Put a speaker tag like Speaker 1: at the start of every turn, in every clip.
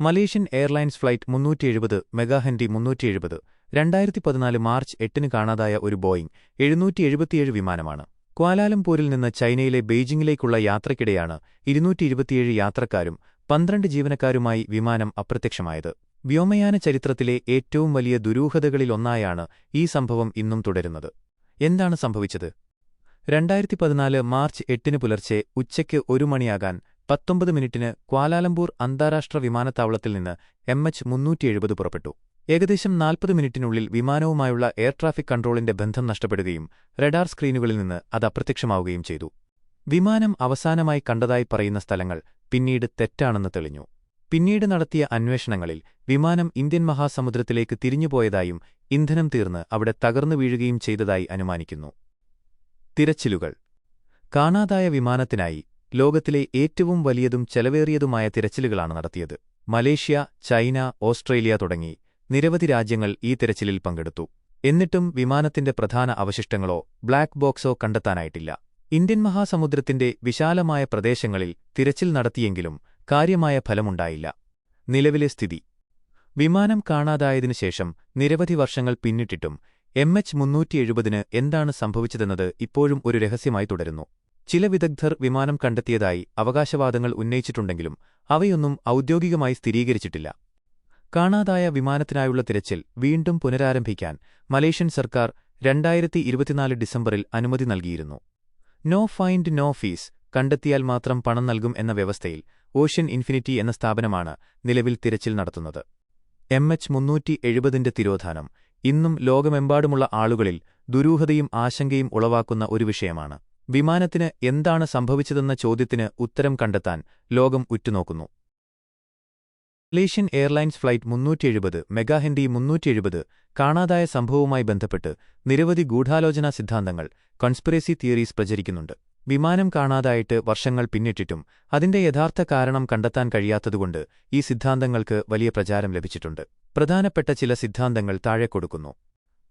Speaker 1: Malaysian airlines flight മുന്നൂറ്റി എഴുപത് മെഗാഹെൻറി മുന്നൂറ്റി എഴുപത് രണ്ടായിരത്തി പതിനാല് മാർച്ച് എട്ടിന് കാണാതായ ഒരു ബോയിംഗ് എഴുന്നൂറ്റി എഴുപത്തിയേഴ് വിമാനമാണ്. ക്വാലാലംപൂരിൽ നിന്ന് ചൈനയിലെ ബെയ്ജിംഗിലേക്കുള്ള യാത്രക്കിടെയാണ് ഇരുന്നൂറ്റി എഴുപത്തിയേഴ് യാത്രക്കാരും പന്ത്രണ്ട് ജീവനക്കാരുമായി വിമാനം അപ്രത്യക്ഷമായത്. വ്യോമയാന ചരിത്രത്തിലെ ഏറ്റവും വലിയ ദുരൂഹതകളിലൊന്നായാണ് ഈ സംഭവം ഇന്നും തുടരുന്നത്. എന്താണ് സംഭവിച്ചത്? രണ്ടായിരത്തി പതിനാല് മാർച്ച് എട്ടിന് പുലർച്ചെ ഉച്ചയ്ക്ക് ഒരു മണിയാകാൻ പത്തൊമ്പത് മിനിറ്റിന് ക്വാലാലംപൂർ അന്താരാഷ്ട്ര വിമാനത്താവളത്തിൽ നിന്ന് എം എച്ച് മുന്നൂറ്റി എഴുപത് പുറപ്പെട്ടു. ഏകദേശം നാൽപ്പത് മിനിറ്റിനുള്ളിൽ വിമാനവുമായുള്ള എയർ ട്രാഫിക് കൺട്രോളിന്റെ ബന്ധം നഷ്ടപ്പെടുകയും റഡാർ സ്ക്രീനുകളിൽ നിന്ന് അത് അപ്രത്യക്ഷമാവുകയും ചെയ്തു. വിമാനം അവസാനമായി കണ്ടതായി പറയുന്ന സ്ഥലങ്ങൾ പിന്നീട് തെറ്റാണെന്ന് തെളിഞ്ഞു. പിന്നീട് നടത്തിയ അന്വേഷണങ്ങളിൽ വിമാനം ഇന്ത്യൻ മഹാസമുദ്രത്തിലേക്ക് തിരിഞ്ഞുപോയതായും ഇന്ധനം തീർന്ന് അവിടെ തകർന്നു വീഴുകയും ചെയ്തതായി അനുമാനിക്കുന്നു. തിരച്ചിലുകൾ. കാണാതായ വിമാനത്തിനായി ലോകത്തിലെ ഏറ്റവും വലിയതും ചെലവേറിയതുമായ തിരച്ചിലുകളാണ് നടത്തിയത്. മലേഷ്യ ചൈന ഓസ്ട്രേലിയ തുടങ്ങി നിരവധി രാജ്യങ്ങൾ ഈ തിരച്ചിലിൽ പങ്കെടുത്തു. എന്നിട്ടും വിമാനത്തിന്റെ പ്രധാന അവശിഷ്ടങ്ങളോ ബ്ലാക്ക് ബോക്സോ കണ്ടെത്താനായിട്ടില്ല. ഇന്ത്യൻ മഹാസമുദ്രത്തിന്റെ വിശാലമായ പ്രദേശങ്ങളിൽ തിരച്ചിൽ നടത്തിയെങ്കിലും കാര്യമായ ഫലമുണ്ടായില്ല. നിലവിലെ സ്ഥിതി. വിമാനം കാണാതായതിനു ശേഷം നിരവധി വർഷങ്ങൾ പിന്നിട്ടിട്ടും എം എച്ച് മുന്നൂറ്റി എഴുപതിന് എന്താണ് സംഭവിച്ചതെന്നത് ഇപ്പോഴും ഒരു രഹസ്യമായി തുടരുന്നു. ചില വിദഗ്ധർ വിമാനം കണ്ടെത്തിയതായി അവകാശവാദങ്ങൾ ഉന്നയിച്ചിട്ടുണ്ടെങ്കിലും അവയൊന്നും ഔദ്യോഗികമായി സ്ഥിരീകരിച്ചിട്ടില്ല. കാണാതായ വിമാനത്തിനായുള്ള തിരച്ചിൽ വീണ്ടും പുനരാരംഭിക്കാൻ മലേഷ്യൻ സർക്കാർ രണ്ടായിരത്തി ഇരുപത്തിനാല് ഡിസംബറിൽ അനുമതി നൽകിയിരുന്നു. നോ ഫൈൻഡ് നോ ഫീസ് കണ്ടെത്തിയാൽ മാത്രം പണം നൽകും എന്ന വ്യവസ്ഥയിൽ ഓഷ്യൻ ഇൻഫിനിറ്റി എന്ന സ്ഥാപനമാണ് നിലവിൽ തിരച്ചിൽ നടത്തുന്നത്. എം എച്ച് മുന്നൂറ്റി എഴുപതിന്റെ തിരോധാനം ഇന്നും ലോകമെമ്പാടുമുള്ള ആളുകളിൽ ദുരൂഹതയും ആശങ്കയും ഉളവാക്കുന്ന ഒരു വിഷയമാണ്. വിമാനത്തിന് എന്താണ് സംഭവിച്ചതെന്ന ചോദ്യത്തിന് ഉത്തരം കണ്ടെത്താൻ ലോകം ഉറ്റുനോക്കുന്നു. മലേഷ്യൻ എയർലൈൻസ് ഫ്ലൈറ്റ് മുന്നൂറ്റിയെഴുപത് മെഗാഹെൻഡി മുന്നൂറ്റിയെഴുപത് കാണാതായ സംഭവവുമായി ബന്ധപ്പെട്ട് നിരവധി ഗൂഢാലോചനാ സിദ്ധാന്തങ്ങൾ കൺസ്പിറസി തിയറീസ് പ്രചരിക്കുന്നുണ്ട്. വിമാനം കാണാതായിട്ട് വർഷങ്ങൾ പിന്നിട്ടിട്ടും അതിന്റെ യഥാർത്ഥ കാരണം കണ്ടെത്താൻ കഴിയാത്തതുകൊണ്ട് ഈ സിദ്ധാന്തങ്ങൾക്ക് വലിയ പ്രചാരം ലഭിച്ചിട്ടുണ്ട്. പ്രധാനപ്പെട്ട ചില സിദ്ധാന്തങ്ങൾ താഴെ കൊടുക്കുന്നു.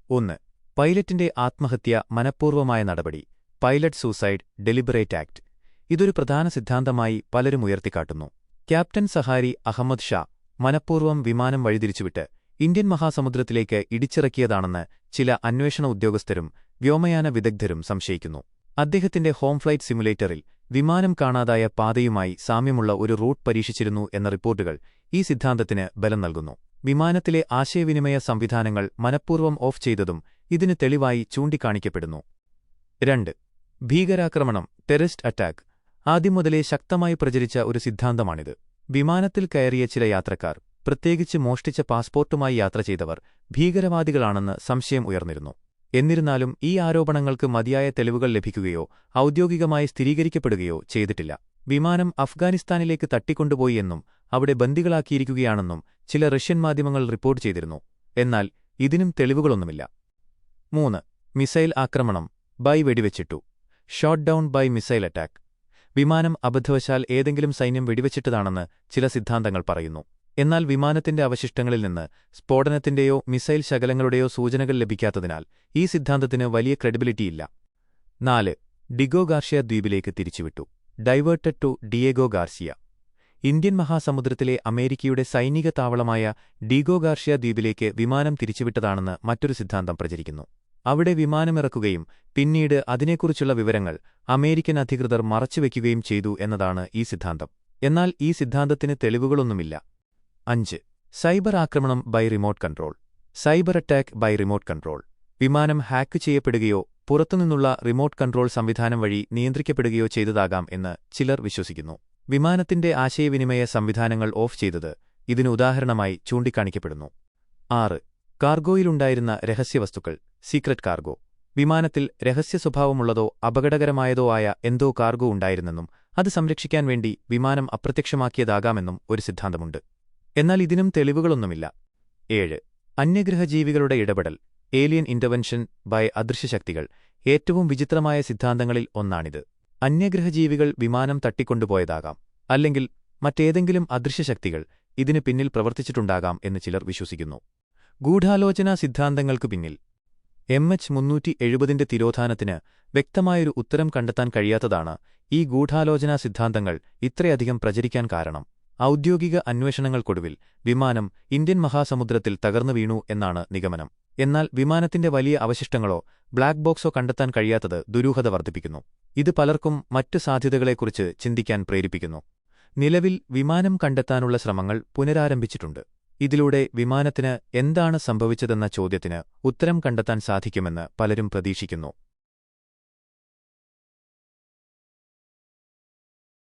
Speaker 1: ഒന്ന് പൈലറ്റിന്റെ ആത്മഹത്യ മനഃപൂർവമായ നടപടി. പൈലറ്റ് സൂസൈഡ് ഡെലിബറേറ്റ് ആക്ട് ഇതൊരു പ്രധാന സിദ്ധാന്തമായി പലരും ഉയർത്തിക്കാട്ടുന്നു. ക്യാപ്റ്റൻ സഹാരി അഹമ്മദ് ഷാ മനഃപൂർവം വിമാനം വഴിതിരിച്ചുവിട്ട് ഇന്ത്യൻ മഹാസമുദ്രത്തിലേക്ക് ഇടിച്ചിറക്കിയതാണെന്ന് ചില അന്വേഷണ ഉദ്യോഗസ്ഥരും വ്യോമയാന വിദഗ്ധരും സംശയിക്കുന്നു. അദ്ദേഹത്തിന്റെ ഹോം ഫ്ലൈറ്റ് സിമുലേറ്ററിൽ വിമാനം കാണാതായ പാതയുമായി സാമ്യമുള്ള ഒരു റൂട്ട് പരീക്ഷിച്ചിരുന്നു എന്ന റിപ്പോർട്ടുകൾ ഈ സിദ്ധാന്തത്തിന് ബലം നൽകുന്നു. വിമാനത്തിലെ ആശയവിനിമയ സംവിധാനങ്ങൾ മനഃപൂർവം ഓഫ് ചെയ്തതും ഇതിന് തെളിവായി ചൂണ്ടിക്കാണിക്കപ്പെടുന്നു. രണ്ട് ഭീകരാക്രമണം ടെററിസ്റ്റ് അറ്റാക്ക് ആദ്യം മുതലേ ശക്തമായി പ്രചരിച്ച ഒരു സിദ്ധാന്തമാണിത്. വിമാനത്തിൽ കയറിയ ചില യാത്രക്കാർ പ്രത്യേകിച്ച് മോഷ്ടിച്ച പാസ്പോർട്ടുമായി യാത്ര ചെയ്തവർ ഭീകരവാദികളാണെന്ന് സംശയം ഉയർന്നിരുന്നു. എന്നിരുന്നാലും ഈ ആരോപണങ്ങൾക്ക് മതിയായ തെളിവുകൾ ലഭിക്കുകയോ ഔദ്യോഗികമായി സ്ഥിരീകരിക്കപ്പെടുകയോ ചെയ്തിട്ടില്ല. വിമാനം അഫ്ഗാനിസ്ഥാനിലേക്ക് തട്ടിക്കൊണ്ടുപോയി എന്നും അവിടെ ബന്ദികളാക്കിയിരിക്കുകയാണെന്നും ചില റഷ്യൻ മാധ്യമങ്ങൾ റിപ്പോർട്ട് ചെയ്തിരുന്നു. എന്നാൽ ഇതിനും തെളിവുകളൊന്നുമില്ല. മൂന്ന്. മിസൈൽ ആക്രമണം by വെടിവെച്ചിട്ടു. Shot down by missile attack വിമാനം അബദ്ധവശാൽ ഏതെങ്കിലും സൈന്യം വെടിവെച്ചിട്ടതാണെന്ന് ചില സിദ്ധാന്തങ്ങൾ പറയുന്നു. എന്നാൽ വിമാനത്തിന്റെ അവശിഷ്ടങ്ങളിൽ നിന്ന് സ്ഫോടനത്തിന്റെയോ മിസൈൽ ശകലങ്ങളുടെയോ സൂചനകൾ ലഭിക്കാത്തതിനാൽ ഈ സിദ്ധാന്തത്തിന് വലിയ ക്രെഡിബിലിറ്റിയില്ല. നാല് ഡിഗോ ഗാർഷ്യ ദ്വീപിലേക്ക് തിരിച്ചുവിട്ടു. Diverted to Diego Garcia. Indian മഹാസമുദ്രത്തിലെ അമേരിക്കയുടെ സൈനിക താവളമായ ഡിഗോ ഗാർഷ്യ ദ്വീപിലേക്ക് വിമാനം തിരിച്ചുവിട്ടതാണെന്ന് മറ്റൊരു സിദ്ധാന്തം പ്രചരിക്കുന്നു. അവിടെ വിമാനമിറക്കുകയും പിന്നീട് അതിനെക്കുറിച്ചുള്ള വിവരങ്ങൾ അമേരിക്കൻ അധികൃതർ മറച്ചുവെക്കുകയും ചെയ്തു എന്നതാണ് ഈ സിദ്ധാന്തം. എന്നാൽ ഈ സിദ്ധാന്തത്തിന് തെളിവുകളൊന്നുമില്ല. അഞ്ച്. സൈബർ ആക്രമണം by remote control. Cyber attack by remote control. വിമാനം ഹാക്ക് ചെയ്യപ്പെടുകയോ പുറത്തുനിന്നുള്ള റിമോട്ട് കൺട്രോൾ സംവിധാനം വഴി നിയന്ത്രിക്കപ്പെടുകയോ ചെയ്തതാകാം എന്ന് ചിലർ വിശ്വസിക്കുന്നു. വിമാനത്തിന്റെ ആശയവിനിമയ സംവിധാനങ്ങൾ ഓഫ് ചെയ്തത് ഇതിന് ഉദാഹരണമായി ചൂണ്ടിക്കാണിക്കപ്പെടുന്നു. ആറ്. കാർഗോയിലുണ്ടായിരുന്ന രഹസ്യവസ്തുക്കൾ. Secret cargo. വിമാനത്തിൽ രഹസ്യ സ്വഭാവമുള്ളതോ അപകടകരമായതോ ആയ എന്തോ കാർഗോ ഉണ്ടായിരുന്നെന്നും അത് സംരക്ഷിക്കാൻ വേണ്ടി വിമാനം അപ്രത്യക്ഷമാക്കിയതാകാമെന്നും ഒരു സിദ്ധാന്തമുണ്ട്. എന്നാൽ ഇതിനും തെളിവുകളൊന്നുമില്ല. ഏഴ്. അന്യഗ്രഹജീവികളുടെ ഇടപെടൽ ഏലിയൻ ഇന്റർവെൻഷൻ ബൈ അദൃശ്യശക്തികൾ ഏറ്റവും വിചിത്രമായ സിദ്ധാന്തങ്ങളിൽ ഒന്നാണിത്. അന്യഗ്രഹജീവികൾ വിമാനം തട്ടിക്കൊണ്ടുപോയതാകാം അല്ലെങ്കിൽ മറ്റേതെങ്കിലും അദൃശ്യശക്തികൾ ഇതിനു പിന്നിൽ പ്രവർത്തിച്ചിട്ടുണ്ടാകാം എന്ന് ചിലർ വിശ്വസിക്കുന്നു. ഗൂഢാലോചനാ സിദ്ധാന്തങ്ങൾക്കു പിന്നിൽ എം എച്ച് മുന്നൂറ്റി എഴുപതിന്റെ തിരോധാനത്തിന് വ്യക്തമായൊരു ഉത്തരം കണ്ടെത്താൻ കഴിയാത്തതാണ് ഈ ഗൂഢാലോചനാ സിദ്ധാന്തങ്ങൾ ഇത്രയധികം പ്രചരിക്കാൻ കാരണം. ഔദ്യോഗിക അന്വേഷണങ്ങൾക്കൊടുവിൽ വിമാനം ഇന്ത്യൻ മഹാസമുദ്രത്തിൽ തകർന്നു വീണു എന്നാണ് നിഗമനം. എന്നാൽ വിമാനത്തിന്റെ വലിയ അവശിഷ്ടങ്ങളോ ബ്ലാക്ക് ബോക്സോ കണ്ടെത്താൻ കഴിയാത്തത് ദുരൂഹത വർദ്ധിപ്പിക്കുന്നു. ഇത് പലർക്കും മറ്റ് സാധ്യതകളെക്കുറിച്ച് ചിന്തിക്കാൻ പ്രേരിപ്പിക്കുന്നു. നിലവിൽ വിമാനം കണ്ടെത്താനുള്ള ശ്രമങ്ങൾ പുനരാരംഭിച്ചിട്ടുണ്ട്. ഇതിലൂടെ വിമാനത്തിന് എന്താണ് സംഭവിച്ചതെന്ന ചോദ്യത്തിന് ഉത്തരം കണ്ടെത്താൻ സാധിക്കുമെന്ന് പലരും പ്രതീക്ഷിക്കുന്നു